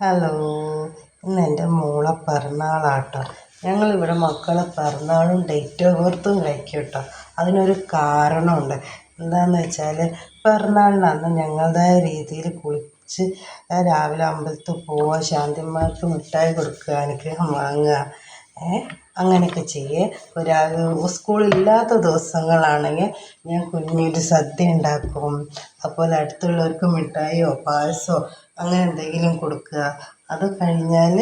Hello ഇന്ന് എന്റെ മോളെ പിറന്നാളാട്ടോ. ഞങ്ങളിവിടെ മക്കളെ പിറന്നാളും ഡേറ്റ് ഓഫ് ബർത്തും കഴിക്കും കേട്ടോ അതിനൊരു കാരണമുണ്ട്. എന്താണെന്ന് വെച്ചാൽ പിറന്നാളിന് അന്ന് ഞങ്ങളുടേതായ രീതിയിൽ കുളിച്ച് രാവിലെ അമ്പലത്തിൽ പോവുക ശാന്തിമാർക്ക് മിഠായി കൊടുക്കുക അനുഗ്രഹം വാങ്ങുക. അങ്ങനെയൊക്കെ ചെയ്യേ. രാവിലെ സ്കൂളില്ലാത്ത ദിവസങ്ങളാണെങ്കിൽ ഞാൻ കുഞ്ഞൊരു സദ്യ ഉണ്ടാക്കും. അതുപോലെ അടുത്തുള്ളവർക്ക് മിഠായിയോ പായസമോ അങ്ങനെ എന്തെങ്കിലും കൊടുക്കുക. അത് കഴിഞ്ഞാൽ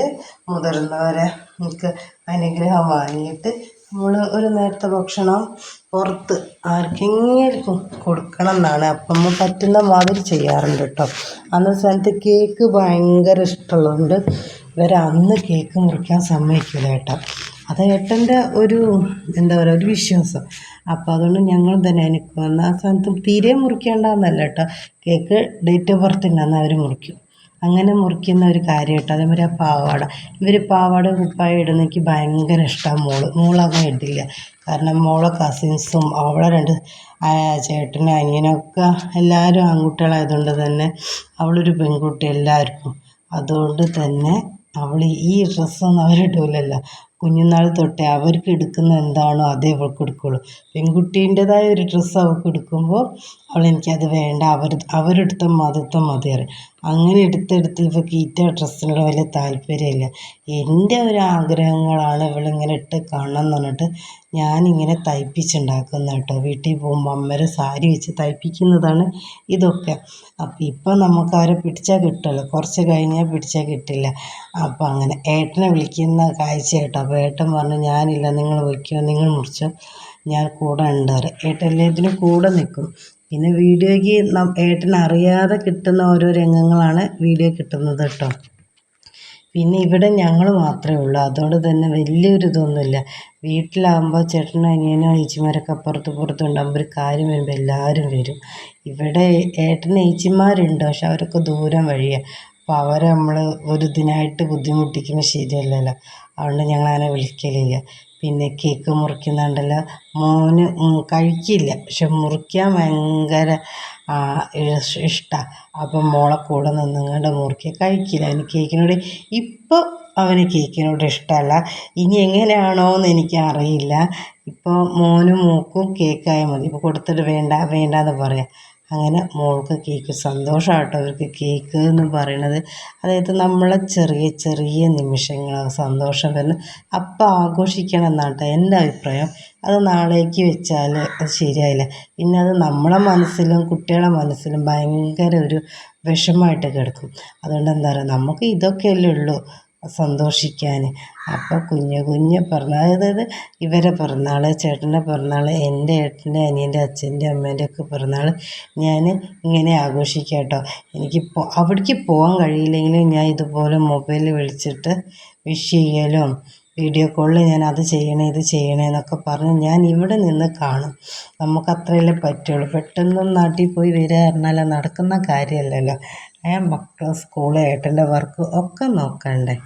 മുതിർന്നവരെ എനിക്ക് അനുഗ്രഹം വാങ്ങിയിട്ട് നമ്മൾ ഒരു നേരത്തെ ഭക്ഷണം പുറത്ത് ആർക്കെങ്കിലും കൊടുക്കണം എന്നാണ്. അപ്പം പറ്റുന്ന മാതിരി ചെയ്യാറുണ്ട് കേട്ടോ അന്ന് സ്ഥലത്ത് കേക്ക് ഭയങ്കര ഇഷ്ടമുള്ളതുകൊണ്ട് ഇവർ അന്ന് കേക്ക് മുറിക്കാൻ സമ്മതിക്കില്ല കേട്ടോ. അത് ഏട്ടന്റെ ഒരു എന്താ പറയുക ഒരു വിശ്വാസം. അപ്പോൾ അതുകൊണ്ട് ഞങ്ങൾ തന്നെ എനിക്ക് വന്ന ആ സ്ഥാനത്ത് തീരെ മുറിക്കേണ്ടെന്നല്ല കേട്ടോ കേക്ക് ഡേറ്റ് ഓഫ് ബർത്തിന്റെ അന്ന് അവർ മുറിക്കും. അങ്ങനെ മുറിക്കുന്ന ഒരു കാര്യം കേട്ടോ അതേമാതിരി ആ പാവാട. ഇവർ പാവാട കുപ്പായ ഇടുന്ന എനിക്ക് ഭയങ്കര ഇഷ്ടമാണ് മോൾ. മോളങ്ങനെ ഇടില്ല കാരണം മോളെ കസിൻസും അവളെ രണ്ട് ചേട്ടനും അനിയനൊക്കെ എല്ലാവരും ആൺകുട്ടികളായതുകൊണ്ട് തന്നെ അവളൊരു പെൺകുട്ടി എല്ലാവർക്കും. അതുകൊണ്ട് തന്നെ അവൾ ഈ ഡ്രസ്സൊന്നും അവരിടില്ലല്ലോ കുഞ്ഞുനാൾ തൊട്ടേ അവർക്ക് എടുക്കുന്ന എന്താണോ അതേ അവൾക്ക് എടുക്കുകയുള്ളൂ പെൺകുട്ടീന്റെതായ ഒരു ഡ്രസ്സ് അവൾക്ക് എടുക്കുമ്പോൾ അവൾ എനിക്കത് വേണ്ട അവർ അവരെടുത്ത മതത്തെ മതി അങ്ങനെ എടുത്തെടുത്ത് ഇവൾക്ക് കീറ്റ ഡ്രസ്സിനോട് വലിയ താല്പര്യമില്ല. എന്റെ ഒരു ആഗ്രഹങ്ങളാണ് ഇവളിങ്ങനെ ഇട്ട് കാണണം എന്ന് പറഞ്ഞിട്ട് ഞാനിങ്ങനെ തയ്പ്പിച്ചുണ്ടാക്കുന്ന കേട്ടോ. വീട്ടിൽ പോകുമ്പോൾ അമ്മരെ സാരി വെച്ച് തയ്പ്പിക്കുന്നതാണ് ഇതൊക്കെ. അപ്പം ഇപ്പം നമുക്ക് അവരെ പിടിച്ചാൽ കിട്ടുമല്ലോ. കുറച്ച് കഴിഞ്ഞാൽ പിടിച്ചാൽ കിട്ടില്ല. അപ്പം അങ്ങനെ ഏട്ടനെ വിളിക്കുന്ന കാഴ്ച കേട്ടോ. അപ്പോൾ ഏട്ടൻ പറഞ്ഞു ഞാനില്ല നിങ്ങൾ വയ്ക്കോ നിങ്ങൾ മുറിച്ചോ ഞാൻ കൂടെ ഉണ്ടാറ്. ഏട്ടൻ എല്ലാത്തിനും കൂടെ നിൽക്കും. പിന്നെ വീഡിയോയ്ക്ക് ഏട്ടൻ അറിയാതെ കിട്ടുന്ന ഓരോ രംഗങ്ങളാണ് വീഡിയോ കിട്ടുന്നത് കേട്ടോ. പിന്നെ ഇവിടെ ഞങ്ങൾ മാത്രമേ ഉള്ളൂ. അതുകൊണ്ട് തന്നെ വലിയൊരു ഇതൊന്നുമില്ല. വീട്ടിലാകുമ്പോൾ ചേട്ടനും അനിയനും ഏച്ചിമാരൊക്കെ അപ്പുറത്ത് ഇപ്പുറത്തും ഉണ്ടാകുമ്പോൾ ഒരു കാര്യം വരുമ്പോൾ എല്ലാവരും വരും. ഇവിടെ ഏട്ടന് ഏച്ചിമാരുണ്ട് പക്ഷെ അവരൊക്കെ ദൂരം വഴിയാണ് അപ്പോൾ അവരെ നമ്മൾ ഒരു ഇതിനായിട്ട് ബുദ്ധിമുട്ടിക്കുന്നത് ശരിയല്ലല്ലോ അതുകൊണ്ട് ഞങ്ങൾ അങ്ങനെ വിളിക്കലില്ല. പിന്നെ കേക്ക് മുറിക്കുന്നുണ്ടല്ലോ. മോന് കഴിക്കില്ല. പക്ഷെ മുറിക്കാൻ ഭയങ്കര ഇഷ്ടമാണ് അപ്പം മോളെ കൂടെ നിന്നുകൊണ്ട് മുറുക്കി കഴിക്കില്ല. അവന് കേക്കിനോട് ഇപ്പോൾ അവന് കേക്കിനോട് ഇഷ്ടമല്ല ഇനി എങ്ങനെയാണോ എന്ന് എനിക്ക് അറിയില്ല ഇപ്പോൾ മോനും മൂക്കും കേക്കായ മതി. ഇപ്പോൾ കൊടുത്തിട്ട് വേണ്ട വേണ്ട എന്ന് പറയാം. അങ്ങനെ മോൾക്ക് കേക്ക് സന്തോഷമാട്ടോ അവർക്ക് കേക്ക് എന്ന് പറയണത്. അതായത് നമ്മളെ ചെറിയ ചെറിയ നിമിഷങ്ങൾ സന്തോഷം വരുന്ന. അപ്പം ആഘോഷിക്കണം എന്നാട്ടോ എന്റെ അഭിപ്രായം. അത് നാളേക്ക് വെച്ചാൽ അത് ശരിയായില്ല. പിന്നെ അത് നമ്മളെ മനസ്സിലും കുട്ടികളുടെ മനസ്സിലും ഭയങ്കര ഒരു വിഷമമായിട്ട് കിടക്കും. അതുകൊണ്ട് എന്താ പറയുക നമുക്ക് ഇതൊക്കെയല്ലേ ഉള്ളൂ. സന്തോഷിക്കാൻ അപ്പോൾ കുഞ്ഞ് കുഞ്ഞ് പിറന്നാൾ അതായത് ഇവരെ പിറന്നാൾ ചേട്ടന്റെ പിറന്നാൾ എന്റെ ഏട്ടന്റെ അനിയന്റെ അച്ഛന്റെ അമ്മേന്റെ ഒക്കെ പിറന്നാൾ ഞാൻ ഇങ്ങനെ ആഘോഷിക്കാം കേട്ടോ എനിക്ക് അവിടേക്ക് പോകാൻ കഴിയില്ലെങ്കിലും ഞാൻ ഇതുപോലെ മൊബൈലിൽ വിളിച്ചിട്ട് വിഷ് ചെയ്യലും വീഡിയോ കോളിൽ ഞാൻ അത് ചെയ്യണേ ഇത് ചെയ്യണേ എന്നൊക്കെ പറഞ്ഞ് ഞാൻ ഇവിടെ നിന്ന് കാണും. നമുക്ക് അത്രയല്ലേ പറ്റുള്ളൂ. പെട്ടെന്ന് നാട്ടിൽ പോയി വരിക പറഞ്ഞാൽ നടക്കുന്ന കാര്യമല്ലല്ലോ. മക്കൾ സ്കൂൾ ഏട്ടന്റെ വർക്ക് ഒക്കെ നോക്കണ്ടേ?